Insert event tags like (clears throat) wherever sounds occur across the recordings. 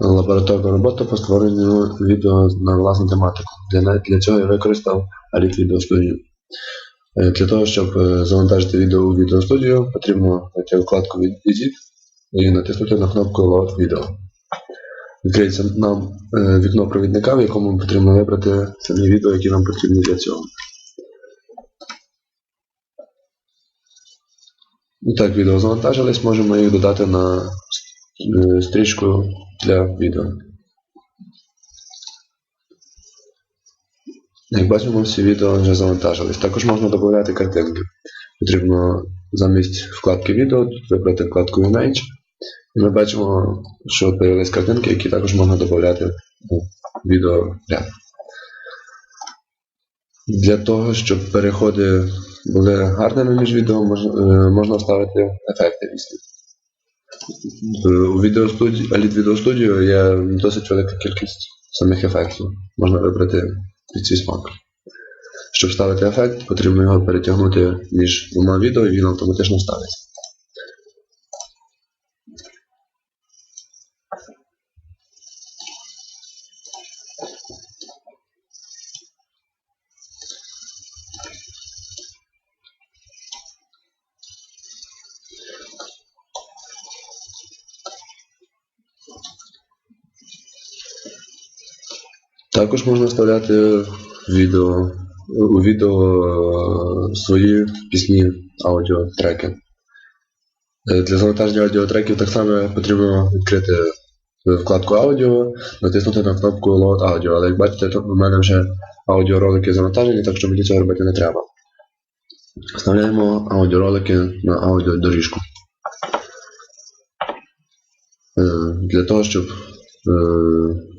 лабораторну роботу по створенню відео на власну тематику. Для, для цього я використав Elite Video. Е, Для того, щоб е, завантажити відео у відеостудію, потрібно знайти вкладку Edit і натиснути на кнопку Load Video. Відкриється нам е, вікно провідника, в якому потрібно вибрати самі відео, які нам потрібні для цього. І так, відео завантажились, можемо їх додати на стрічку для відео. Як бачимо, всі відео вже завантажились. Також можна додати картинки. Потрібно замість вкладки відео вибрати вкладку Image. І ми бачимо, що з'явились картинки, які також можна додати у відеоряд. Для того, щоб переходи були гарними між відео, можна, е, можна вставити ефекти різні. У відеостудії, Elite Video є досить велика кількість самих ефектів. Можна вибрати під свій смак. Щоб ставити ефект, потрібно його перетягнути між двома відео і він автоматично ставиться. Також можна вставляти відео, у відео е, свої пісні, аудіотреки. Е, Для завантаження аудіотреків так само потрібно відкрити е, вкладку аудіо, натиснути на кнопку Load Audio. Але як бачите, тут у мене вже аудіоролики завантажені, так що мені цього робити не треба. Вставляємо аудіоролики на аудіодоріжку. Для того, щоб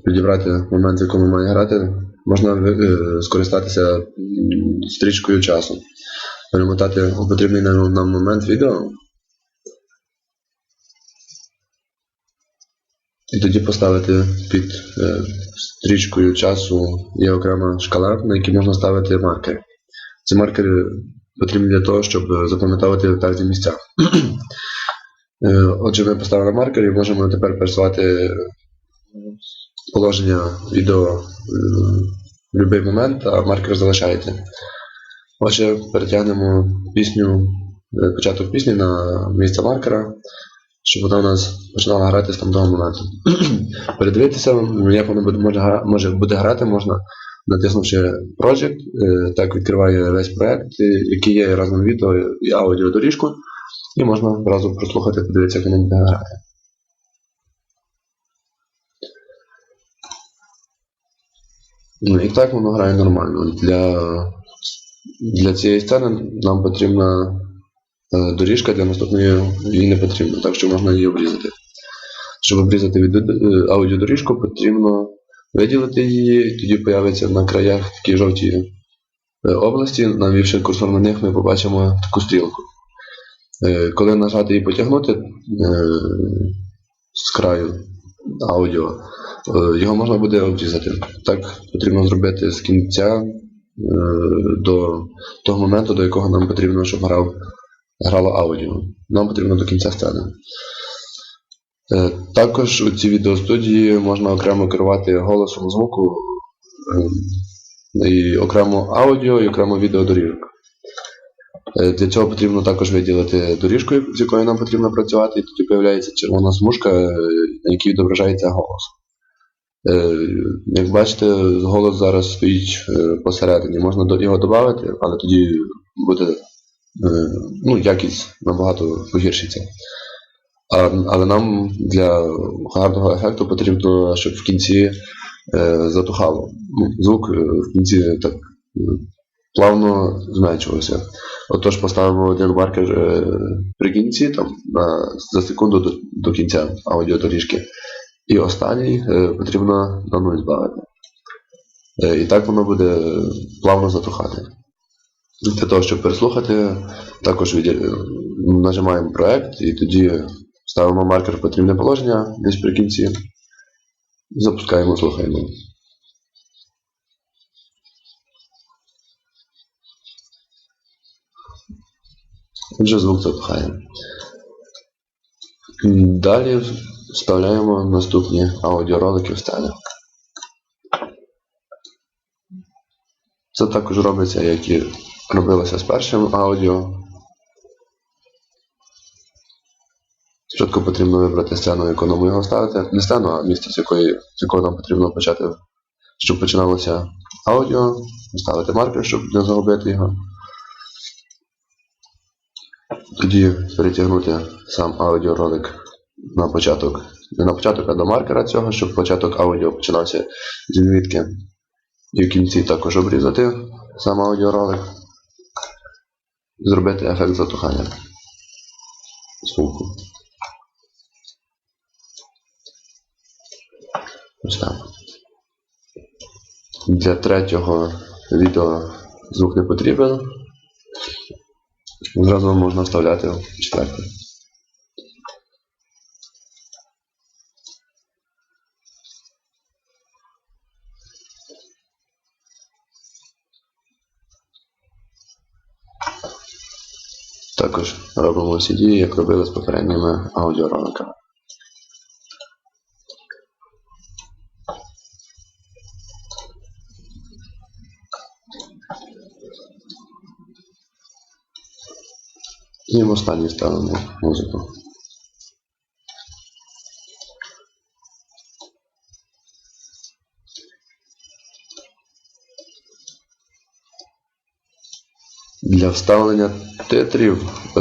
підібрати момент, в якому має грати, можна е, скористатися стрічкою часу. Перемотати у потрібний нам момент відео. І тоді поставити під е, стрічкою часу є окрема шкала, на якій можна ставити маркери. Ці маркери потрібні для того, щоб запам'ятовувати певні місця. (clears throat) Е, Отже, ми поставили маркер і можемо тепер пересувати положення відео е, в будь-який момент, а маркер залишається. Отже, перетягнемо пісню, е, початок пісні на місце маркера, щоб вона у нас починала грати з там того моменту. (clears throat) Передивитися, як воно буде, може, може буде грати, можна натиснувши Project, е, так відкриває весь проект, е, який є разом відео і аудіодоріжку, і можна одразу прослухати, подивитися, як воно буде грати. Ну і так воно грає нормально. Для, для цієї сцени нам потрібна е, доріжка, для наступної її не потрібно, так що можна її обрізати. Щоб обрізати е, аудіодоріжку, потрібно виділити її, тоді появиться на краях такі жовті е, області. Навівши курсор на них, ми побачимо таку стрілку. Коли нажати і потягнути з краю аудіо, його можна буде обрізати. Так потрібно зробити з кінця е, до того моменту, до якого нам потрібно, щоб грав, грало аудіо. Нам потрібно до кінця сцени. Е, Також у цій відеостудії можна окремо керувати голосом звуку е, і окремо аудіо, і окремо відеодоріжок. Е, Для цього потрібно також виділити доріжку, з якою нам потрібно працювати, і тоді з'являється червона смужка, е, на якій відображається голос. Е, Як бачите, голос зараз стоїть е, посередині. Можна його додати, але тоді буде е, ну, якість набагато погіршиться. Але нам для гарного ефекту потрібно, щоб в кінці затухало. Ну, звук в кінці так плавно зменшувався. Отож поставимо один маркер е, при кінці, там, за секунду до кінця аудіодоріжки. І останній е, потрібно на нуль збавити. Е, і так воно буде плавно затухати. Для того, щоб переслухати, також відділ- нажимаємо проект і тоді ставимо маркер в потрібне положення десь при кінці. Запускаємо, слухаємо. Отже, звук затухає. Далі вставляємо наступні аудіоролики в стелі. Це також робиться, як і робилося з першим аудіо. Спочатку потрібно вибрати сцену, яку нам його ставити. Не сцену, а місце, з, якої, з якого нам потрібно почати, щоб починалося аудіо, ставити маркер, щоб не загубити його. Тоді перетягнути сам аудіоролик на початок. Не на початок, а до маркера цього, щоб початок аудіо починався зі звідки. І в кінці також обрізати сам аудіоролик. Зробити ефект затухання звуку. Ось так. Для третього відео звук не потрібен. Зразу можна вставляти в четверте. Також робимо дії, як робили з попередніми аудіороликами. І в останній ставимо музику. Для вставлення титрів е,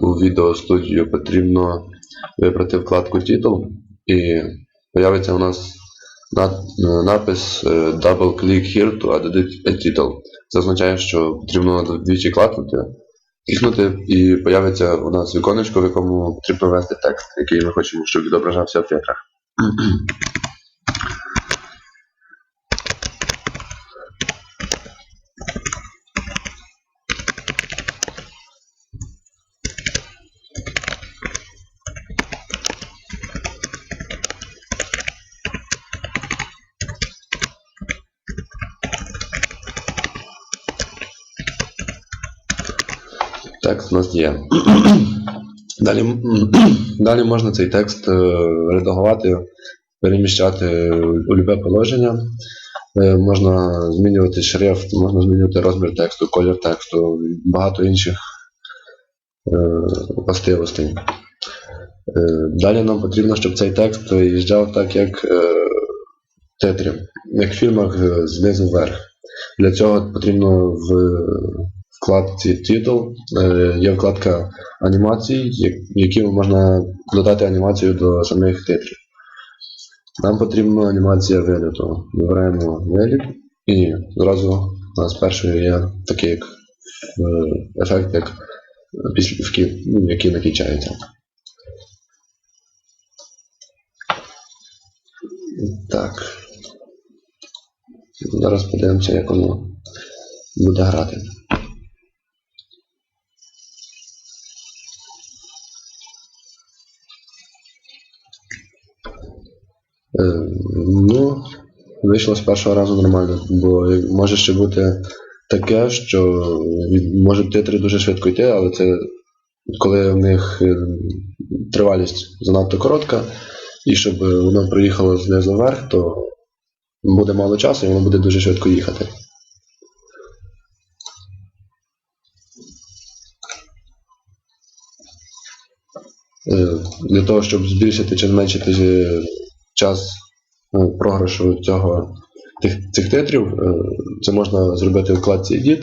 у відеостудію потрібно вибрати вкладку Title і появиться у нас е, напис е, Double click here to edit a title. Це означає, що потрібно двічі клацнути, клікнути і появиться у нас віконечко, в якому потрібно ввести текст, який ми хочемо, щоб відображався в титрах. Текст у нас є. Далі, далі можна цей текст е, редагувати, переміщати у любе положення. Е, Можна змінювати шрифт, можна змінювати розмір тексту, колір тексту, багато інших е, властивостей. Далі нам потрібно, щоб цей текст їжджав так, як в театрі, як в фільмах знизу вверх. Для цього потрібно в вкладці Title е, є вкладка анімацій, як- які можна додати анімацію до самих титрів. Нам потрібна анімація виліту. Вибираємо виліт і зразу у нас першою є такий як, е, ефект, як ну, який накінчається. Так. Зараз подивимося, як воно буде грати. Вийшло з першого разу нормально, бо може ще бути таке, що можуть титри дуже швидко йти, але це коли в них е, тривалість занадто коротка, і щоб воно проїхало знизу вверх, то буде мало часу і воно буде дуже швидко їхати. Е, Для того, щоб збільшити чи зменшити е, час програшу цього, тих, цих титрів, е, це можна зробити в вкладці Edit,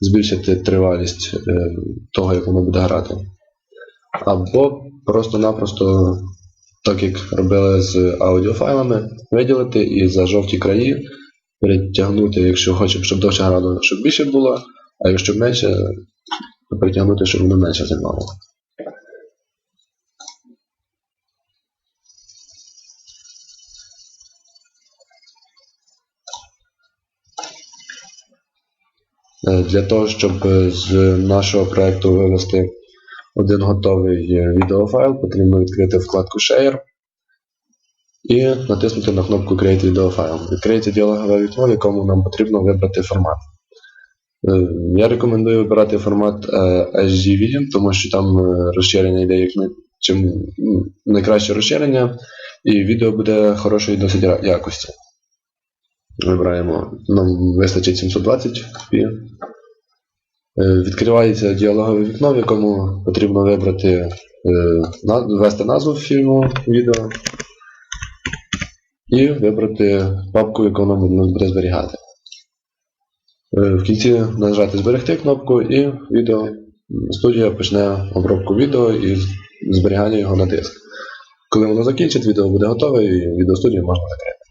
збільшити тривалість е, того, як воно буде грати. Або просто-напросто, так як робили з аудіофайлами, виділити і за жовті краї перетягнути, якщо хочемо, щоб довше грало, щоб більше було, а якщо менше, то перетягнути, щоб воно менше займало. Для того, щоб е, з нашого проекту вивести один готовий е, відеофайл, потрібно відкрити вкладку Share і натиснути на кнопку Create Video File. Відкриється діалогове вікно, в якому нам потрібно вибрати формат. Е, Я рекомендую вибирати формат е, HGV, тому що там е, розширення йде як чим найкраще розширення, і відео буде хорошої досить якості. Вибираємо, нам вистачить 720 p Е, Відкривається діалогове вікно, в якому потрібно вибрати, е, ввести назву фільму відео і вибрати папку, яку нам буде зберігати. Е, В кінці нажати зберегти кнопку і відео студія почне обробку відео і зберігання його на диск. Коли воно закінчить, відео буде готове і відеостудію можна закрити.